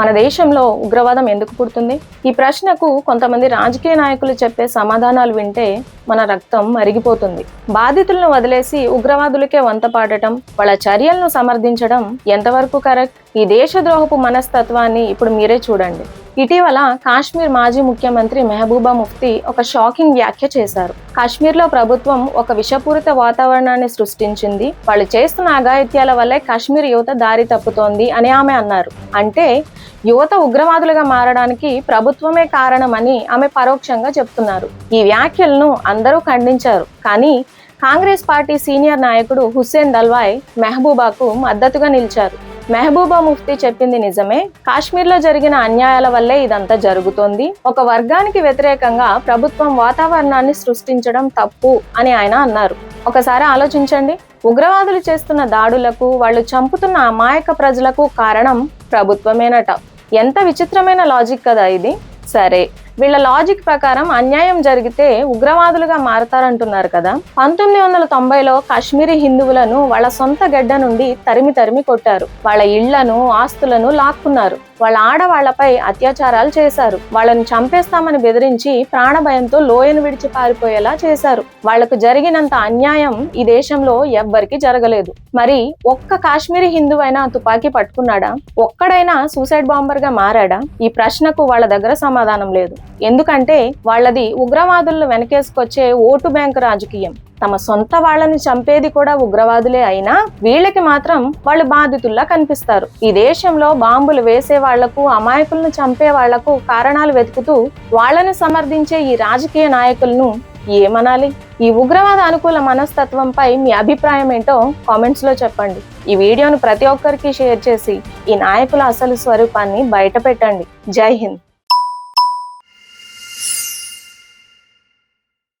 మన దేశంలో ఉగ్రవాదం ఎందుకు పుడుతుంది? ఈ ప్రశ్నకు కొంతమంది రాజకీయ నాయకులు చెప్పే సమాధానాలు వింటే మన రక్తం మరిగిపోతుంది. బాధితులను వదిలేసి ఉగ్రవాదులకే వంత పాడటం వాళ్ళ చర్యలను సమర్థించడం ఎంతవరకు కరెక్ట్? ఈ దేశద్రోహపు మనస్తత్వాన్ని ఇప్పుడు మీరే చూడండి. ఇటీవల కాశ్మీర్ మాజీ ముఖ్యమంత్రి మెహబూబా ముఫ్తీ ఒక షాకింగ్ వ్యాఖ్య చేశారు. కాశ్మీర్లో ప్రభుత్వం ఒక విషపూరిత వాతావరణాన్ని సృష్టించింది. వాళ్ళు చేస్తున్న అఘాయిత్యాల వల్లే కాశ్మీర్ యువత దారి తప్పుతోంది అని ఆమె అన్నారు. అంటే యువత ఉగ్రవాదులుగా మారడానికి ప్రభుత్వమే కారణమని ఆమె పరోక్షంగా చెప్తున్నారు. ఈ వ్యాఖ్యలను అందరూ ఖండించారు. కానీ కాంగ్రెస్ పార్టీ సీనియర్ నాయకుడు హుస్సేన్ దల్వాయ్ మెహబూబాకు మద్దతుగా నిలిచారు. మెహబూబా ముఫ్తీ చెప్పింది నిజమే. కాశ్మీర్లో జరిగిన అన్యాయాల వల్లే ఇదంతా జరుగుతోంది. ఒక వర్గానికి వ్యతిరేకంగా ప్రభుత్వం వాతావరణాన్ని సృష్టించడం తప్పు అని ఆయన అన్నారు. ఒకసారి ఆలోచించండి. ఉగ్రవాదులు చేస్తున్న దాడులకు వాళ్ళు చంపుతున్న అమాయక ప్రజలకు కారణం ప్రభుత్వమేనట. ఎంత విచిత్రమైన లాజిక్ కదా ఇది. సరే వీళ్ళ లాజిక్ ప్రకారం అన్యాయం జరిగితే ఉగ్రవాదులుగా మారతారంటున్నారు కదా. పంతొమ్మిది వందల తొంభైలో కాశ్మీరీ హిందువులను వాళ్ళ సొంత గడ్డ నుండి తరిమి తరిమి కొట్టారు. వాళ్ళ ఇళ్ళను ఆస్తులను లాక్కున్నారు. వాళ్ళ ఆడవాళ్ళపై అత్యాచారాలు చేశారు. వాళ్ళని చంపేస్తామని బెదిరించి ప్రాణభయంతో లోయను విడిచి పారిపోయేలా చేశారు. వాళ్ళకు జరిగినంత అన్యాయం ఈ దేశంలో ఎవ్వరికి జరగలేదు. మరి ఒక్క కాశ్మీరీ హిందువైనా తుపాకీ పట్టుకున్నాడా? ఒక్కడైనా సూసైడ్ బాంబర్గా మారాడా? ఈ ప్రశ్నకు వాళ్ళ దగ్గర సమాధానం లేదు. ఎందుకంటే వాళ్ళది ఉగ్రవాదులను వెనకేసుకొచ్చే ఓటు బ్యాంకు రాజకీయం. తమ సొంత వాళ్ళని చంపేది కూడా ఉగ్రవాదులే అయినా వీళ్ళకి మాత్రం వాళ్ళు బాధితుల్లా కనిపిస్తారు. ఈ దేశంలో బాంబులు వేసే వాళ్ళకు అమాయకులను చంపే వాళ్ళకు కారణాలు వెతుకుతూ వాళ్ళని సమర్థించే ఈ రాజకీయ నాయకులను ఏమనాలి? ఈ ఉగ్రవాద అనుకూల మనస్తత్వంపై మీ అభిప్రాయం ఏంటో కామెంట్స్లో చెప్పండి. ఈ వీడియోను ప్రతి ఒక్కరికి షేర్ చేసి ఈ నాయకుల అసలు స్వరూపాన్ని బయట పెట్టండి జై హింద్.